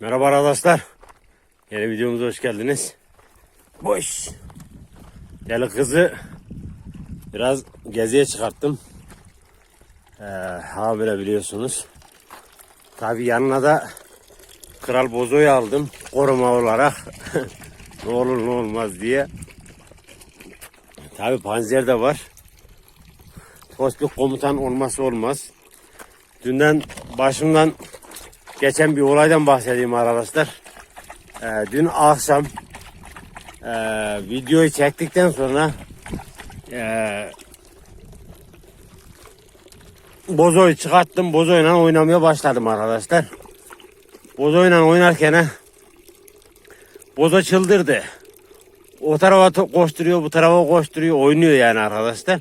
Merhaba arkadaşlar. Yeni videomuza hoş geldiniz. Boş. Deli kızı biraz geziye çıkarttım. Ee, habire biliyorsunuz. Tabi yanına da Kral Bozo'yu aldım. Koruma olarak. ne olur ne olmaz diye. Tabi panzer de var. Tospik komutan olması olmaz. Dünden başımdan geçen bir olaydan bahsedeyim arkadaşlar. Ee, dün akşam e, videoyu çektikten sonra e, Bozo'yu çıkarttım. Bozo'yla oynamaya başladım arkadaşlar. Bozo'yla oynarken Bozo çıldırdı. O tarafa koşturuyor, bu tarafa koşturuyor, oynuyor yani arkadaşlar.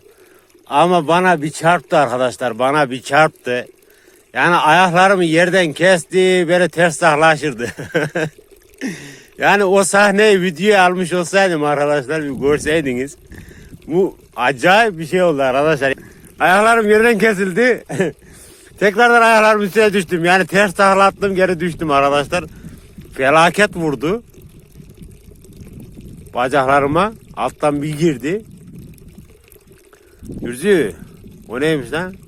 Ama bana bir çarptı arkadaşlar, bana bir çarptı. Yani ayaklarımı yerden kesti, böyle ters taklaşırdı. yani o sahneyi videoya almış olsaydım arkadaşlar bir görseydiniz. Bu acayip bir şey oldu arkadaşlar. Ayaklarım yerden kesildi. Tekrardan ayaklarım üstüne düştüm. Yani ters taklattım geri düştüm arkadaşlar. Felaket vurdu. Bacaklarıma alttan bir girdi. Gürzü. O neymiş lan?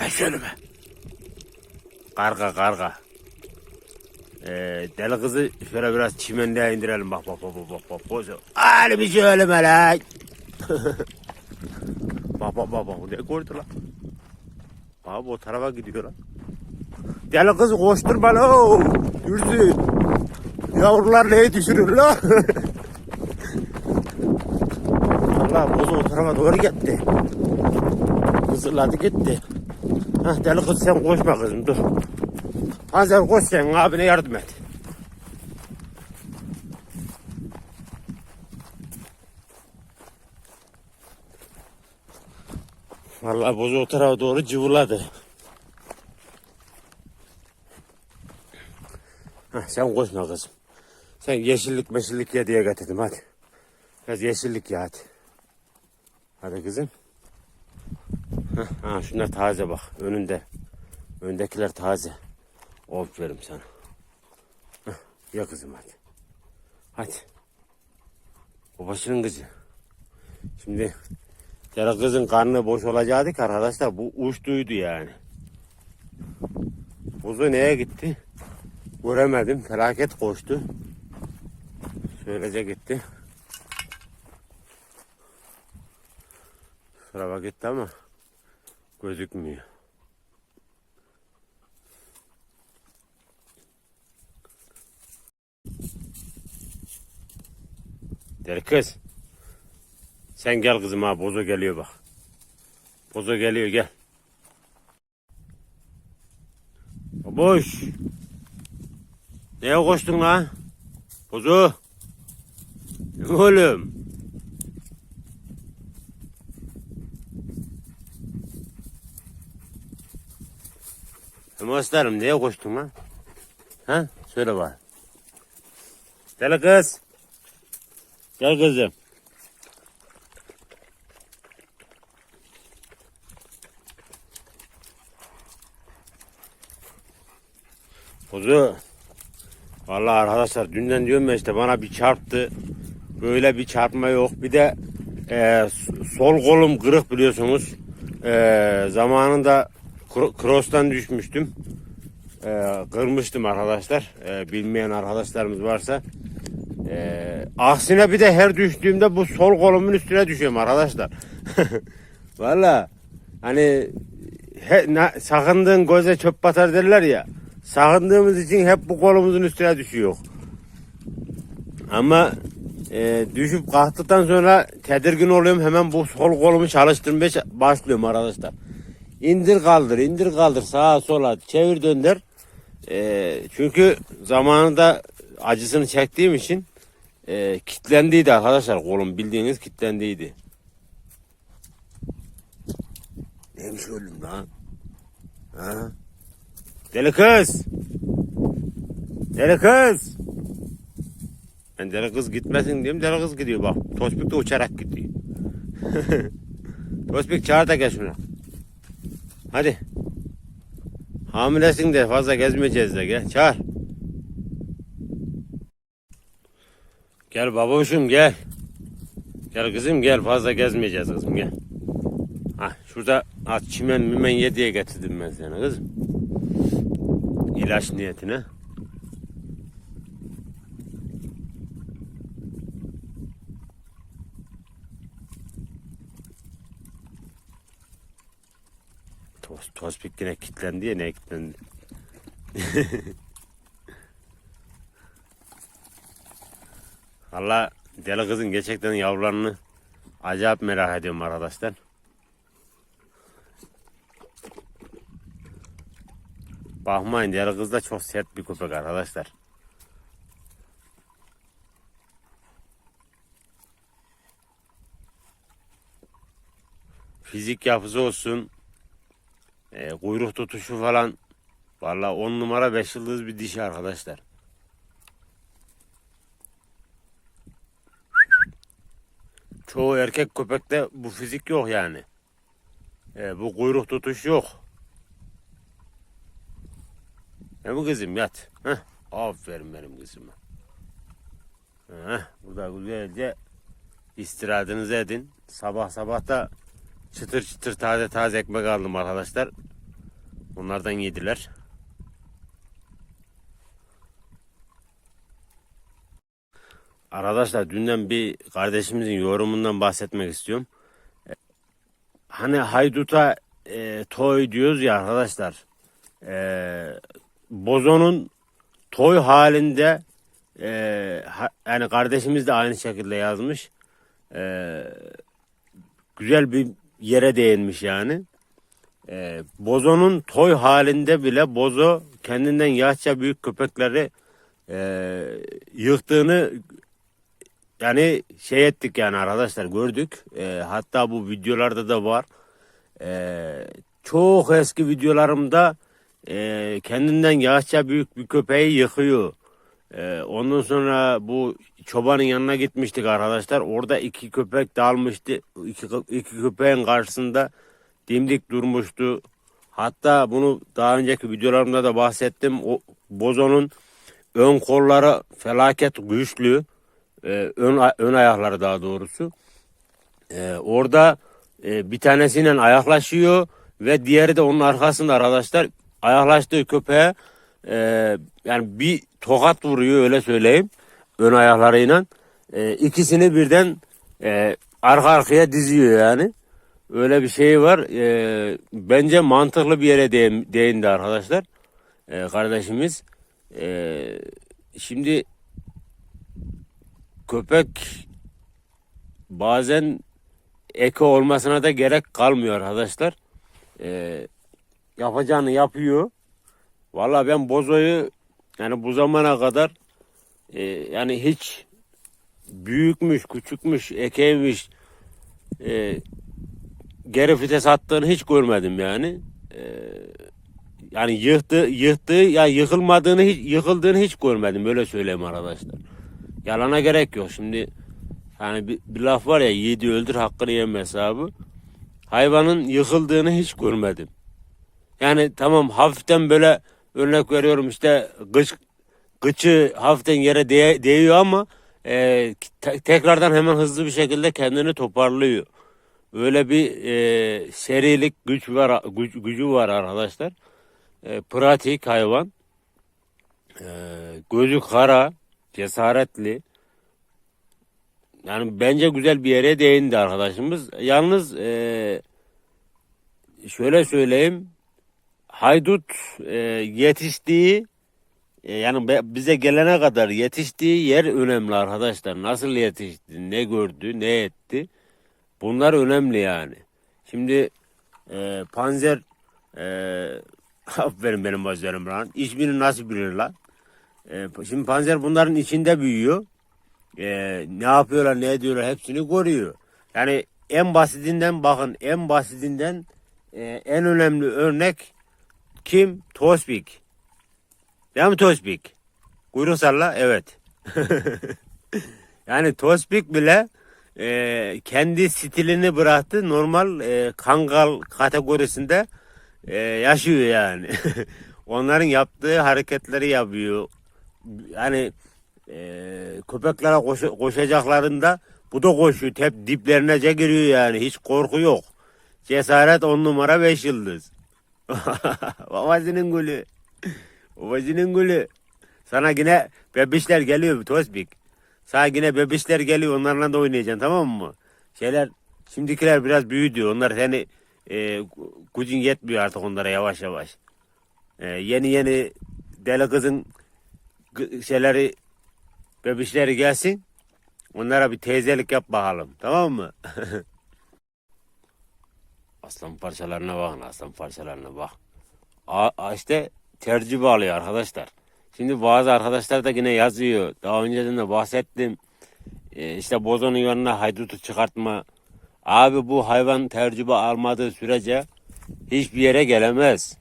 Ay söyleme. Karga karga. Ee, deli kızı şöyle biraz çimenliğe indirelim bak bak bak bak bak bak. Ali bir söyleme lan. bak bak bak bak ne gördü lan. Abi o tarafa gidiyor lan. Deli kızı koşturma lan. Gürzü. Yavrular neyi düşürür lan. Allah bozu o tarafa doğru gitti. Kızıladı gitti. Hah deli kız sen koşma kızım dur. Hazır koş sen abine yardım et. Vallahi bozu o tarafa doğru cıvıladı. Hah, sen koşma kızım. Sen yeşillik meşillik ye diye getirdim hadi. Biraz yeşillik ye hadi. Hadi kızım. Hah, ha, şunlar taze bak önünde. Öndekiler taze. Aferin sana. Hah, ye kızım hadi. Hadi. Babasının kızı. Şimdi Dere kızın karnı boş olacaktı ki arkadaşlar bu uçtuydu yani. Buzu neye gitti? Göremedim. Felaket koştu. Şöylece gitti. Şuraya gitti ama gözükmüyor. Deli kız. Sen gel kızım ha bozo geliyor bak. Bozo geliyor gel. Boş. Neye koştun lan? Bozo. Oğlum. Ama aslanım neye koştun lan? Ha? Söyle bana. Gel kız. Gel kızım. Kuzu. Vallahi arkadaşlar dünden diyorum ya işte bana bir çarptı. Böyle bir çarpma yok. Bir de e, sol kolum kırık biliyorsunuz. E, zamanında cross'tan düşmüştüm. E, kırmıştım arkadaşlar. E, bilmeyen arkadaşlarımız varsa. E, aksine bir de her düştüğümde bu sol kolumun üstüne düşüyorum arkadaşlar. Vallahi hani he, na, sakındığın göze çöp batar derler ya. Sakındığımız için hep bu kolumuzun üstüne düşüyor. Ama e, düşüp kalktıktan sonra tedirgin oluyorum. Hemen bu sol kolumu çalıştırmaya başlıyorum arkadaşlar. İndir kaldır, indir kaldır, sağa sola çevir dönder. E, çünkü zamanında acısını çektiğim için e, kitlendiydi arkadaşlar kolum bildiğiniz kitlendiydi. Neymiş oğlum lan? Ha? Deli kız. Deli kız. Ben deli kız gitmesin diyeyim deli kız gidiyor bak. Tospik de uçarak gidiyor. Tospik çağır da gel şuna. Hadi. Hamilesin de fazla gezmeyeceğiz de gel. Çağır. Gel babuşum gel. Gel kızım gel fazla gezmeyeceğiz kızım gel. Ha şurada at çimen mimen ye diye getirdim ben seni kızım. İlaç niyetine. Toz, tospik yine kilitlendi ya ne kilitlendi? Valla deli kızın gerçekten yavrularını acayip merak ediyorum arkadaşlar. Bakmayın deli kız da çok sert bir köpek arkadaşlar. Fizik yapısı olsun, e, kuyruk tutuşu falan Valla 10 numara 5 yıldız bir dişi arkadaşlar. Çoğu erkek köpekte bu fizik yok yani. E, bu kuyruk tutuş yok. Ne bu kızım yat. Heh, aferin benim kızıma. Heh, burada güzelce istirahatınızı edin. Sabah sabah da çıtır çıtır taze taze ekmek aldım arkadaşlar. Bunlardan yediler. Arkadaşlar dünden bir kardeşimizin yorumundan bahsetmek istiyorum. E, Hani hayduta e, toy diyoruz ya arkadaşlar. E, bozonun toy halinde e, ha- yani kardeşimiz de aynı şekilde yazmış. E, güzel bir yere değinmiş yani. E, bozonun toy halinde bile bozo kendinden yaşça büyük köpekleri e, yıktığını yani şey ettik yani arkadaşlar gördük. E, hatta bu videolarda da var. E, çok eski videolarımda e, kendinden yaşça büyük bir köpeği yıkıyor. E, ondan sonra bu çobanın yanına gitmiştik arkadaşlar. Orada iki köpek dalmıştı. İki, iki köpeğin karşısında dimdik durmuştu. Hatta bunu daha önceki videolarımda da bahsettim. O bozonun ön kolları felaket güçlü. Ee, ön, ön ayakları daha doğrusu. Ee, orada e, bir tanesiyle ayaklaşıyor ve diğeri de onun arkasında arkadaşlar ayaklaştığı köpeğe e, yani bir tokat vuruyor öyle söyleyeyim ön ayaklarıyla. E, ikisini birden e, arka arkaya diziyor yani. Öyle bir şey var. E, bence mantıklı bir yere değin- değindi arkadaşlar. E, kardeşimiz. E, şimdi köpek bazen eko olmasına da gerek kalmıyor arkadaşlar. Ee, yapacağını yapıyor. Valla ben bozoyu yani bu zamana kadar e, yani hiç büyükmüş, küçükmüş, ekeymiş e, geri vites attığını hiç görmedim yani. E, yani yıktı, yıktı ya yıkılmadığını hiç yıkıldığını hiç görmedim öyle söyleyeyim arkadaşlar. Yalana gerek yok. Şimdi hani bir, bir laf var ya yiğidi öldür hakkını yeme hesabı. Hayvanın yıkıldığını hiç görmedim. Yani tamam hafiften böyle örnek veriyorum işte gıç, gıçı hafiften yere değ- değiyor ama e, te- tekrardan hemen hızlı bir şekilde kendini toparlıyor. Öyle bir e, serilik güç var güç, gücü var arkadaşlar. E, pratik hayvan. E, gözü kara, cesaretli. Yani bence güzel bir yere değindi arkadaşımız. Yalnız eee, şöyle söyleyeyim. Haydut eee, yetiştiği e, yani be- bize gelene kadar yetiştiği yer önemli arkadaşlar. Nasıl yetişti, ne gördü, ne etti. Bunlar önemli yani. Şimdi eee Panzer eee aferin benim bazılarım lan. İsmini nasıl bilir lan? Eee, şimdi Panzer bunların içinde büyüyor e, ne yapıyorlar ne ediyorlar hepsini görüyor. Yani en basitinden bakın en basitinden e, en önemli örnek kim? Tospik. Değil mi Tospik? Kuyruk salla evet. yani Tospik bile e, kendi stilini bıraktı. Normal e, kangal kategorisinde e, yaşıyor yani. Onların yaptığı hareketleri yapıyor. Yani e, köpeklere koş- koşacaklarında bu da koşuyor. Hep diplerine giriyor yani. Hiç korku yok. Cesaret on numara beş yıldız. Babasının gülü. Babasının gülü. Sana yine bebişler geliyor Tosbik. Sana yine bebişler geliyor onlarla da oynayacaksın tamam mı? Şeyler şimdikiler biraz büyüdü. Onlar seni e, gücün yetmiyor artık onlara yavaş yavaş. E, yeni yeni deli kızın şeyleri bebişleri gelsin. Onlara bir teyzelik yap bakalım. Tamam mı? aslan parçalarına bakın aslan parçalarına bak. A, a- işte tercih alıyor arkadaşlar. Şimdi bazı arkadaşlar da yine yazıyor. Daha önceden de bahsettim. E, işte bozonun yanına haydutu çıkartma. Abi bu hayvan tercübe almadığı sürece hiçbir yere gelemez.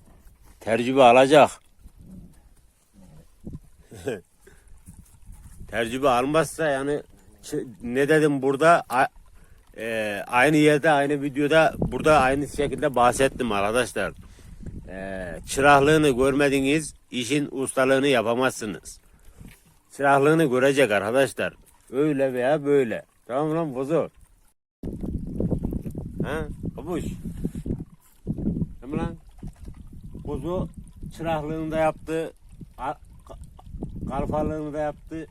Tercübe alacak. tercübe almazsa yani ne dedim burada A- e, aynı yerde aynı videoda burada aynı şekilde bahsettim arkadaşlar. E, çıraklığını görmediğiniz işin ustalığını yapamazsınız. Çıraklığını görecek arkadaşlar. Öyle veya böyle. Tamam lan bozu. Ha? Babuş. Tamam lan. Bozu çıraklığını da yaptı. ka- ka- Kalfalığını da yaptı.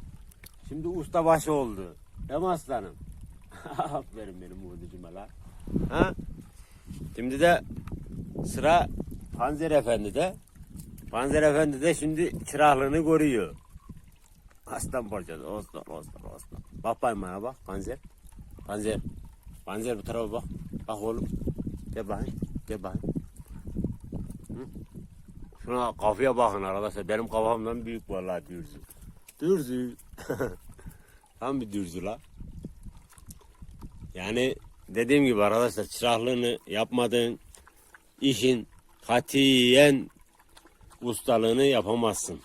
Şimdi usta başı oldu. Değil mi aslanım? Aferin benim muğducuma lan. Ha? Şimdi de sıra Panzer Efendi'de. Panzer Efendi de şimdi çıraklığını görüyor. Aslan parçası. Aslan, aslan, aslan. Bak bakayım bak Panzer. Panzer. Panzer bu tarafa bak. Bak oğlum. Gel bakayım. Gel bakayım. Şuna kafaya bakın arkadaşlar. Benim kafamdan büyük vallahi dürzü. Dürzü. Tam bir dürzü la. Yani dediğim gibi arkadaşlar çıraklığını yapmadığın işin katiyen ustalığını yapamazsın.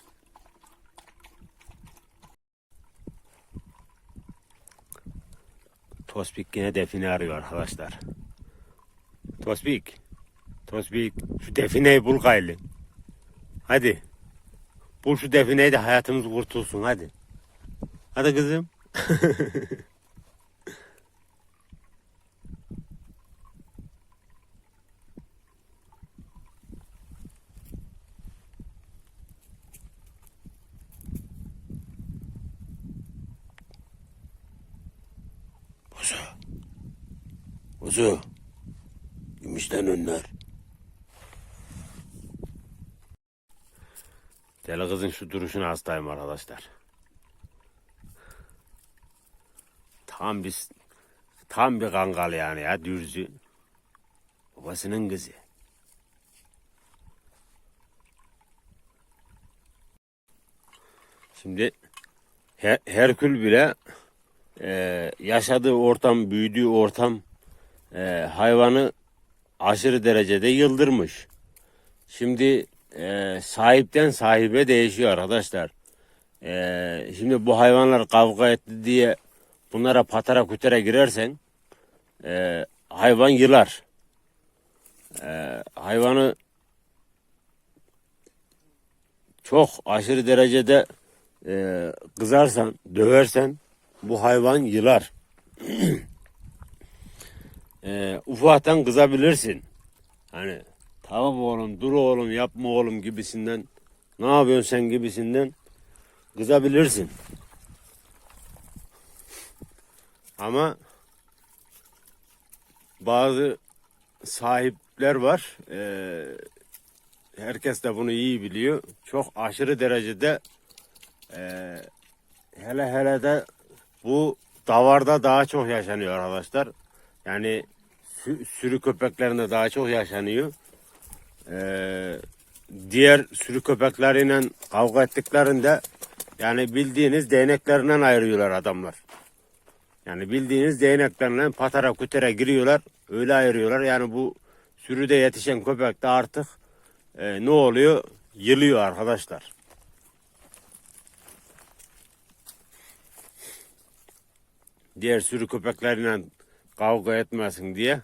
Tospik yine define arıyor arkadaşlar. Tospik. Tospik şu defineyi bul gayli. Hadi. Bul şu defineyi de hayatımız kurtulsun hadi. Hadi kızım. Kuzu. Kuzu. Gümüşten önler. Deli kızın şu duruşuna hastayım arkadaşlar. Tam bir tam bir kangal yani ya dürzü. Babasının kızı. Şimdi Her, Herkül bile e, yaşadığı ortam, büyüdüğü ortam e, hayvanı aşırı derecede yıldırmış. Şimdi e, sahipten sahibe değişiyor arkadaşlar. E, şimdi bu hayvanlar kavga etti diye bunlara patara kütere girersen e, hayvan yılar. E, hayvanı çok aşırı derecede e, kızarsan, döversen bu hayvan yılar. e, ufaktan kızabilirsin. Hani tamam oğlum, dur oğlum, yapma oğlum gibisinden, ne yapıyorsun sen gibisinden kızabilirsin. Ama bazı sahipler var. e, herkes de bunu iyi biliyor. Çok aşırı derecede e, hele hele de bu davarda daha çok yaşanıyor arkadaşlar. Yani sürü köpeklerinde daha çok yaşanıyor. E, diğer sürü köpekleriyle kavga ettiklerinde yani bildiğiniz değneklerinden ayırıyorlar adamlar. Yani bildiğiniz değneklerle patara kütere giriyorlar. Öyle ayırıyorlar. Yani bu sürüde yetişen köpek de artık e, ne oluyor? Yılıyor arkadaşlar. Diğer sürü köpekleriyle kavga etmesin diye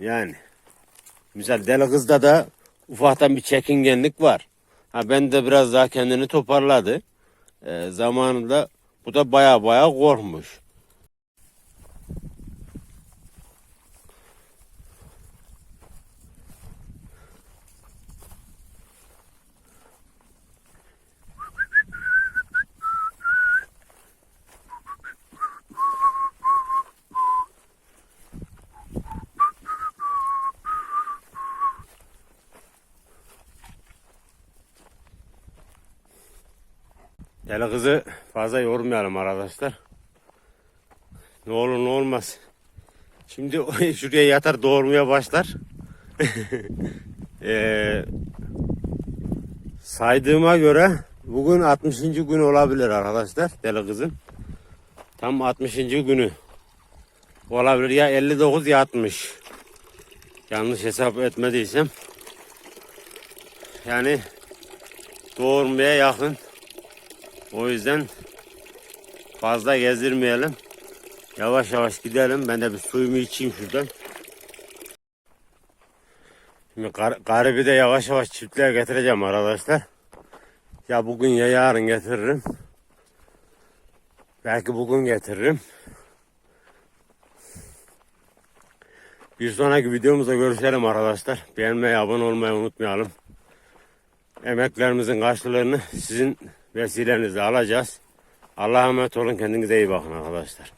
Yani. Misal deli kızda da ufaktan bir çekingenlik var. Ha ben de biraz daha kendini toparladı. Ee, zamanında bu da baya baya korkmuş. Deli kızı fazla yormayalım arkadaşlar. Ne olur ne olmaz. Şimdi şuraya yatar doğurmaya başlar. Ee, saydığıma göre bugün 60. gün olabilir arkadaşlar deli kızın. Tam 60. günü olabilir ya 59 ya 60. Yanlış hesap etmediysem. Yani doğurmaya yakın. O yüzden fazla gezdirmeyelim. Yavaş yavaş gidelim. Ben de bir suyumu içeyim şuradan. Şimdi gar garibi de yavaş yavaş çiftliğe getireceğim arkadaşlar. Ya bugün ya yarın getiririm. Belki bugün getiririm. Bir sonraki videomuzda görüşelim arkadaşlar. Beğenmeyi, abone olmayı unutmayalım. Emeklerimizin karşılığını sizin vesilenizle alacağız. Allah'a emanet olun. Kendinize iyi bakın arkadaşlar.